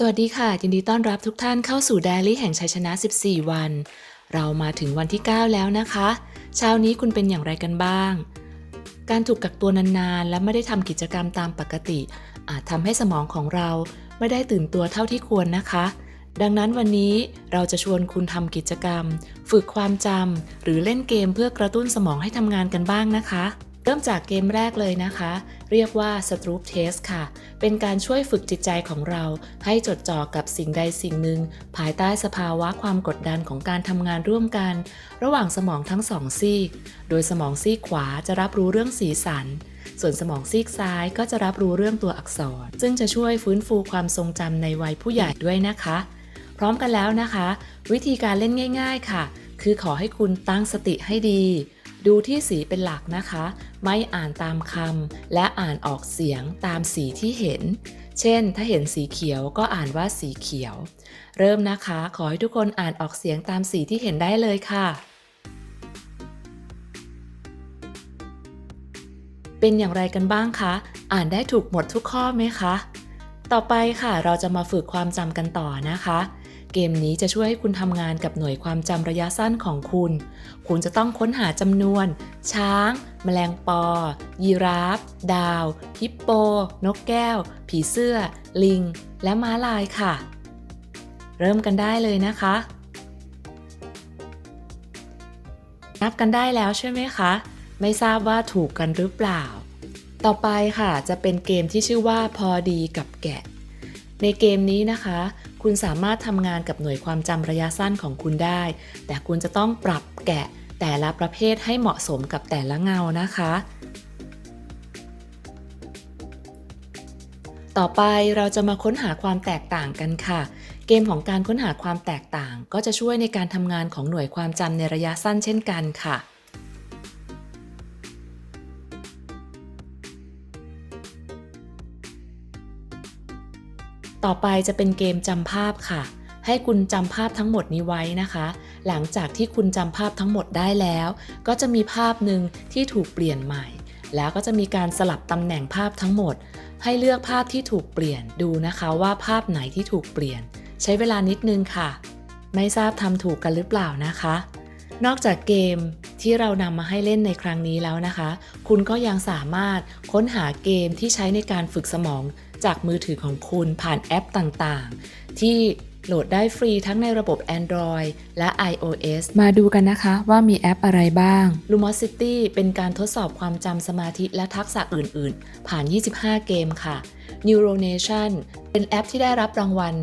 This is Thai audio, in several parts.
สวัสดีค่ะ ยินดีต้อนรับทุกท่านเข้าสู่ d ดลี่แห่งชัยชนะ 14 วัน เรามาถึงวันที่ 9 แล้วนะคะ เช้านี้คุณเป็นอย่างไรกันบ้าง การถูกกักตัวนานๆ และไม่ได้ทำกิจกรรมตามปกติ อาจทำให้สมองของเราไม่ได้ตื่นตัวเท่าที่ควรนะคะ ดังนั้นวันนี้เราจะชวนคุณทำกิจกรรม ฝึกความจำหรือเล่นเกมเพื่อกระตุ้นสมองให้ทำงานกันบ้างนะคะ เริ่มจากเกมแรกเลยนะคะ เรียกว่า Stroop Test ค่ะ เป็นการช่วยฝึกจิตใจของเรา ให้จดจ่อกับสิ่งใดสิ่งหนึ่ง ภายใต้สภาวะความกดดันของการทำงานร่วมกัน ระหว่างสมองทั้งสองซีก โดยสมองซีกขวาจะรับรู้เรื่องสีสัน ส่วนสมองซีกซ้ายก็จะรับรู้เรื่องตัวอักษร ซึ่งจะช่วยฟื้นฟูความทรงจำในวัยผู้ใหญ่ด้วยนะคะ พร้อมกันแล้วนะคะ วิธีการเล่นง่าย ๆ ค่ะ คือขอให้คุณตั้งสติให้ดี ดูที่สีเป็นหลักนะคะ ไม่อ่านตามคำและอ่านออกเสียงตามสีที่เห็น เช่น ถ้าเห็นสีเขียวก็อ่านว่าสีเขียว เริ่มนะคะ ขอให้ทุกคนอ่านออกเสียงตามสีที่เห็นได้เลยค่ะ เป็นอย่างไรกันบ้างคะ อ่านได้ถูกหมดทุกข้อไหมคะ ต่อไปค่ะ เราจะมาฝึกความจำกันต่อนะคะ กมนี้จะช่วยให้คุณทำงานกับหน่วยความจำระยะสั้นของคุณ คุณจะต้องค้นหาจำนวน ช้าง แมลงปอ ยีราฟ ดาว ฮิปโป นกแก้ว ผีเสื้อ ลิง และม้าลายค่ะ เริ่มกันได้เลยนะคะ นับกันได้แล้วใช่ไหมคะ ไม่ทราบว่าถูกกันหรือเปล่า ต่อไปค่ะจะเป็นเกมที่ชื่อว่าพอดีกับแกะ ในเกมนี้นะคะ คุณสามารถทำงานกับหน่วยความจำระยะสั้นของคุณได้ แต่คุณจะต้องปรับแกะแต่ละประเภทให้เหมาะสมกับแต่ละเงานะคะ ต่อไปเราจะมาค้นหาความแตกต่างกันค่ะ เกมของการค้นหาความแตกต่าง ก็จะช่วยในการทำงานของหน่วยความจำในระยะสั้นเช่นกันค่ะ ต่อไปจะเป็นเกมจำภาพค่ะ ให้คุณจำภาพทั้งหมดนี้ไว้นะคะ หลังจากที่คุณจำภาพทั้งหมดได้แล้ว ก็จะมีภาพหนึ่งที่ถูกเปลี่ยนใหม่ แล้วก็จะมีการสลับตำแหน่งภาพทั้งหมด ให้เลือกภาพที่ถูกเปลี่ยนดูนะคะว่าภาพไหนที่ถูกเปลี่ยน ใช้เวลานิดนึงค่ะ ไม่ทราบทำถูกกันหรือเปล่านะคะ นอกจากเกมที่เรานำมาให้เล่นในครั้งนี้แล้วนะคะ คุณก็ยังสามารถค้นหาเกมที่ใช้ในการฝึกสมอง จากมือถือของคุณผ่านแอปต่างๆ ที่โหลดได้ฟรีทั้งในระบบ Android และ iOS มาดูกันนะคะว่ามีแอปอะไรบ้าง Lumosity เป็นการทดสอบความจำสมาธิและทักษะอื่นๆ ผ่าน 25 เกมค่ะ Neuronation เป็นแอปที่ได้รับรางวัล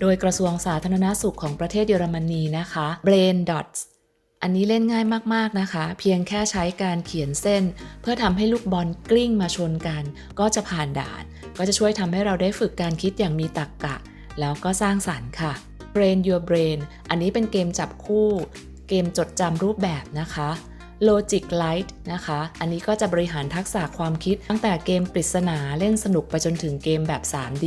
โดยกระทรวงสาธารณสุขของประเทศเยอรมนีนะคะ Brain Dots อันนี้เล่นง่ายมากๆนะคะ เพียงแค่ใช้การเขียนเส้น เพื่อทำให้ลูกบอลกลิ้งมาชนกัน ก็จะผ่านด่าน ก็จะช่วยทำให้เราได้ฝึกการคิดอย่างมีตรรกกะ แล้วก็สร้างสารรค์ค่ะ Brain Your Brain อันนี้เป็นเกมจับคู่ เกมจดจำรูปแบบนะคะ Logic Light นะคะ อันนี้ก็จะบริหารทักษะความคิด ตั้งแต่เกมปริศนาเล่นสนุกไปจนถึงเกมแบบ 3D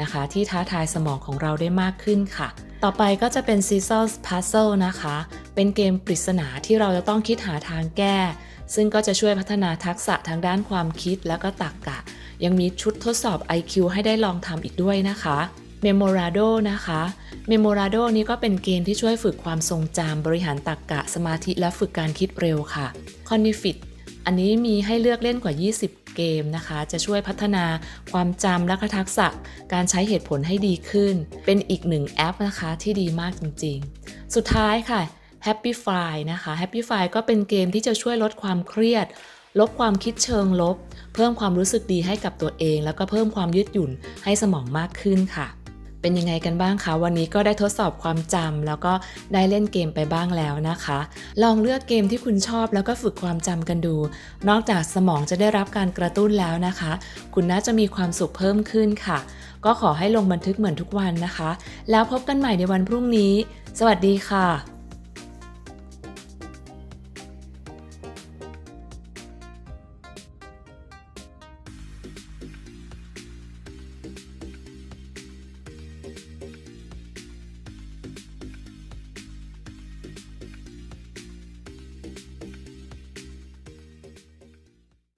นะคะ ที่ท้าทายสมองของเราได้มากขึ้นค่ะ ต่อไปก็จะเป็น Scissors Puzzle นะคะ เป็นเกมปริศนาที่เราจะต้องคิดหาทางแก้ ซึ่งก็จะช่วยพัฒนาทักษะทางด้านความคิดแล้วก็ตรรกกะ ยังมีชุดทดสอบ IQ ให้ได้ลองทำอีกด้วยนะคะ Memorado นะคะ Memorado นี้ก็เป็นเกมที่ช่วยฝึกความทรงจำบริหารตรรกกะ สมาธิและฝึกการคิดเร็วค่ะ Conifit อันนี้มีให้เลือกเล่นกว่า 20 เกมนะคะ จะช่วยพัฒนาความจำและทักษะการใช้เหตุผลให้ดีขึ้น เป็นอีกหนึ่งแอปนะคะที่ดีมากจริงๆ สุดท้ายค่ะ Happy f i นะคะ Happy f i ก็เป็นเกมที่จะช่วยลดความเครียด ลบความคิดเชิงลบ เพิ่มความรู้สึกดีให้กับตัวเอง แล้วก็เพิ่มความยืดหยุ่นให้สมองมากขึ้นค่ะ เป็นยังไงกันบ้างคะ วันนี้ก็ได้ทดสอบความจำแล้วก็ได้เล่นเกมไปบ้างแล้วนะคะ ลองเลือกเกมที่คุณชอบแล้วก็ฝึกความจำกันดู นอกจากสมองจะได้รับการกระตุ้นแล้วนะคะ คุณน่าจะมีความสุขเพิ่มขึ้นค่ะ ก็ขอให้ลงบันทึกเหมือนทุกวันนะคะ แล้วพบกันใหม่ในวันพรุ่งนี้ สวัสดีค่ะ